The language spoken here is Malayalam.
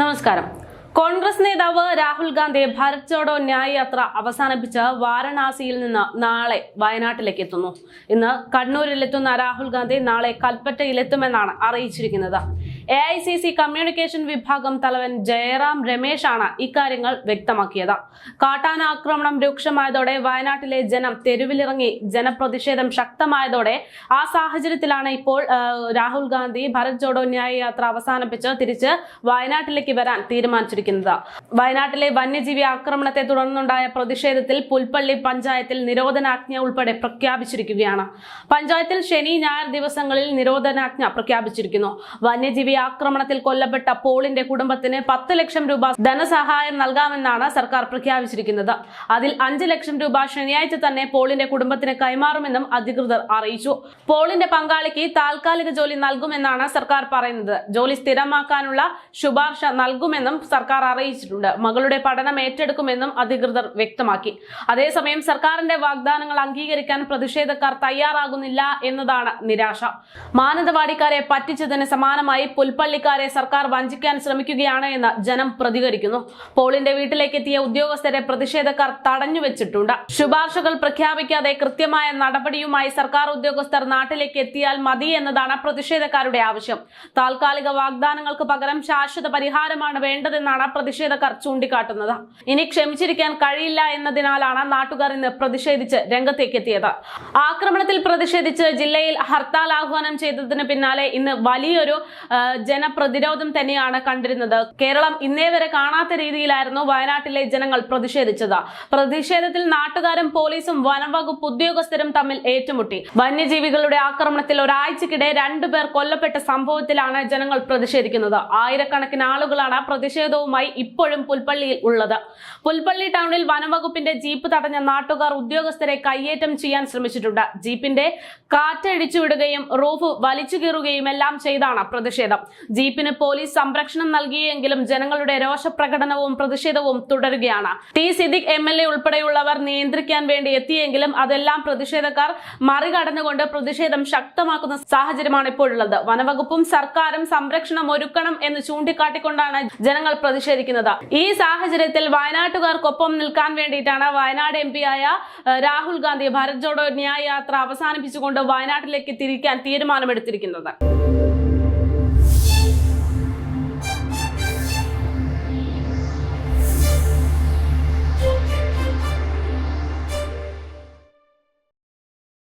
നമസ്കാരം. കോൺഗ്രസ് നേതാവ് രാഹുൽ ഗാന്ധി ഭാരത് ജോഡോ ന്യായ യാത്ര അവസാനിപ്പിച്ച് വാരണാസിയിൽ നിന്ന് നാളെ വയനാട്ടിലേക്ക് എത്തുന്നു. ഇന്ന് കണ്ണൂരിലെത്തുന്ന രാഹുൽ ഗാന്ധി നാളെ കൽപ്പറ്റയിലെത്തുമെന്നാണ് അറിയിച്ചിരിക്കുന്നത്. A I C C communication വിഭാഗം തലവൻ ജയറാം രമേശാണ് ഇക്കാര്യങ്ങൾ വ്യക്തമാക്കിയത്. കാട്ടാന ആക്രമണം രൂക്ഷമായതോടെ വയനാട്ടിലെ ജനം തെരുവിലിറങ്ങി ജനപ്രതിഷേധം ശക്തമായതോടെ ആ സാഹചര്യത്തിലാണ് ഇപ്പോൾ രാഹുൽ ഗാന്ധി ഭരത് ജോഡോ ന്യായ യാത്ര അവസാനിപ്പിച്ച് തിരിച്ച് വയനാട്ടിലേക്ക് വരാൻ തീരുമാനിച്ചിരിക്കുന്നത്. വയനാട്ടിലെ വന്യജീവി ആക്രമണത്തെ തുടർന്നുണ്ടായ പ്രതിഷേധത്തിൽ പുൽപ്പള്ളി പഞ്ചായത്തിൽ നിരോധനാജ്ഞ ഉൾപ്പെടെ പ്രഖ്യാപിച്ചിരിക്കുകയാണ്. പഞ്ചായത്തിൽ ശനി ഞായർ ദിവസങ്ങളിൽ നിരോധനാജ്ഞ പ്രഖ്യാപിച്ചിരിക്കുന്നു. വന്യജീവി ആക്രമണത്തിൽ കൊല്ലപ്പെട്ട പോളിന്റെ കുടുംബത്തിന് പത്ത് ലക്ഷം രൂപ ധനസഹായം നൽകാമെന്നാണ് സർക്കാർ പ്രഖ്യാപിച്ചിരിക്കുന്നത്. അതിൽ അഞ്ച് ലക്ഷം രൂപ ശനിയാഴ്ച തന്നെ പോളിന്റെ കുടുംബത്തിന് കൈമാറുമെന്നും അധികൃതർ അറിയിച്ചു. പോളിന്റെ പങ്കാളിക്ക് താൽക്കാലിക ജോലി നൽകുമെന്നാണ് സർക്കാർ പറയുന്നത്. ജോലി സ്ഥിരമാക്കാനുള്ള ശുപാർശ നൽകുമെന്നും സർക്കാർ അറിയിച്ചിട്ടുണ്ട്. മകളുടെ പഠനം ഏറ്റെടുക്കുമെന്നും അധികൃതർ വ്യക്തമാക്കി. അതേസമയം സർക്കാരിന്റെ വാഗ്ദാനങ്ങൾ അംഗീകരിക്കാൻ പ്രതിഷേധക്കാർ തയ്യാറാകുന്നില്ല എന്നതാണ് നിരാശ. മാനന്തവാടിക്കാരെ പറ്റിച്ചതിന് സമാനമായി പുൽപ്പള്ളിക്കാരെ സർക്കാർ വഞ്ചിക്കാൻ ശ്രമിക്കുകയാണ് എന്ന് ജനം പ്രതികരിക്കുന്നു. പോളിന്റെ വീട്ടിലേക്ക് എത്തിയ ഉദ്യോഗസ്ഥരെ പ്രതിഷേധക്കാർ തടഞ്ഞുവെച്ചിട്ടുണ്ട്. ശുപാർശകൾ പ്രഖ്യാപിക്കാതെ കൃത്യമായ നടപടിയുമായി സർക്കാർ ഉദ്യോഗസ്ഥർ നാട്ടിലേക്ക് എത്തിയാൽ മതി എന്നതാണ് പ്രതിഷേധക്കാരുടെ ആവശ്യം. താൽക്കാലിക വാഗ്ദാനങ്ങൾക്ക് പകരം ശാശ്വത പരിഹാരമാണ് വേണ്ടതെന്നാണ് പ്രതിഷേധക്കാർ ചൂണ്ടിക്കാട്ടുന്നത്. ഇനി ക്ഷമിച്ചിരിക്കാൻ കഴിയില്ല എന്നതിനാലാണ് നാട്ടുകാർ ഇന്ന് പ്രതിഷേധിച്ച് രംഗത്തേക്ക് എത്തിയത് ആക്രമണത്തിൽ പ്രതിഷേധിച്ച് ജില്ലയിൽ ഹർത്താൽ ആഹ്വാനം ചെയ്തതിന് പിന്നാലെ ഇന്ന് വലിയൊരു ജനപ്രതിരോധം തന്നെയാണ് കണ്ടിരുന്നത്. കേരളം ഇന്നേ വരെ കാണാത്ത രീതിയിലായിരുന്നു വയനാട്ടിലെ ജനങ്ങൾ പ്രതിഷേധിച്ചത്. പ്രതിഷേധത്തിൽ നാട്ടുകാരും പോലീസും വനംവകുപ്പ് ഉദ്യോഗസ്ഥരും തമ്മിൽ ഏറ്റുമുട്ടി. വന്യജീവികളുടെ ആക്രമണത്തിൽ ഒരാഴ്ചക്കിടെ രണ്ടുപേർ കൊല്ലപ്പെട്ട സംഭവത്തിലാണ് ജനങ്ങൾ പ്രതിഷേധിക്കുന്നത്. ആയിരക്കണക്കിന് ആളുകളാണ് പ്രതിഷേധവുമായി ഇപ്പോഴും പുൽപ്പള്ളിയിൽ ഉള്ളത്. പുൽപ്പള്ളി ടൗണിൽ വനംവകുപ്പിന്റെ ജീപ്പ് തടഞ്ഞ നാട്ടുകാർ ഉദ്യോഗസ്ഥരെ കയ്യേറ്റം ചെയ്യാൻ ശ്രമിച്ചിട്ടുണ്ട്. ജീപ്പിന്റെ കാറ്റടിച്ചു വിടുകയും റൂഫ് വലിച്ചു കീറുകയും എല്ലാം ചെയ്താണ് പ്രതിഷേധം. ജീപ്പിന് പോലീസ് സംരക്ഷണം നൽകിയെങ്കിലും ജനങ്ങളുടെ രോഷപ്രകടനവും പ്രതിഷേധവും തുടരുകയാണ്. T Siddique M L A ഉൾപ്പെടെയുള്ളവർ നിയന്ത്രിക്കാൻ വേണ്ടി എത്തിയെങ്കിലും അതെല്ലാം പ്രതിഷേധക്കാർ മറികടന്നുകൊണ്ട് പ്രതിഷേധം ശക്തമാക്കുന്ന സാഹചര്യമാണ് ഇപ്പോഴുള്ളത്. വനവകുപ്പും സർക്കാരും സംരക്ഷണം ഒരുക്കണം എന്ന് ചൂണ്ടിക്കാട്ടിക്കൊണ്ടാണ് ജനങ്ങൾ പ്രതിഷേധിക്കുന്നത്. ഈ സാഹചര്യത്തിൽ വയനാട്ടുകാർക്കൊപ്പം നിൽക്കാൻ വേണ്ടിയിട്ടാണ് വയനാട് എം ആയ രാഹുൽ ഗാന്ധി ഭാരത് ജോഡോ ന്യായ യാത്ര അവസാനിപ്പിച്ചുകൊണ്ട് വയനാട്ടിലേക്ക് തിരിക്കാൻ തീരുമാനമെടുത്തിരിക്കുന്നത്.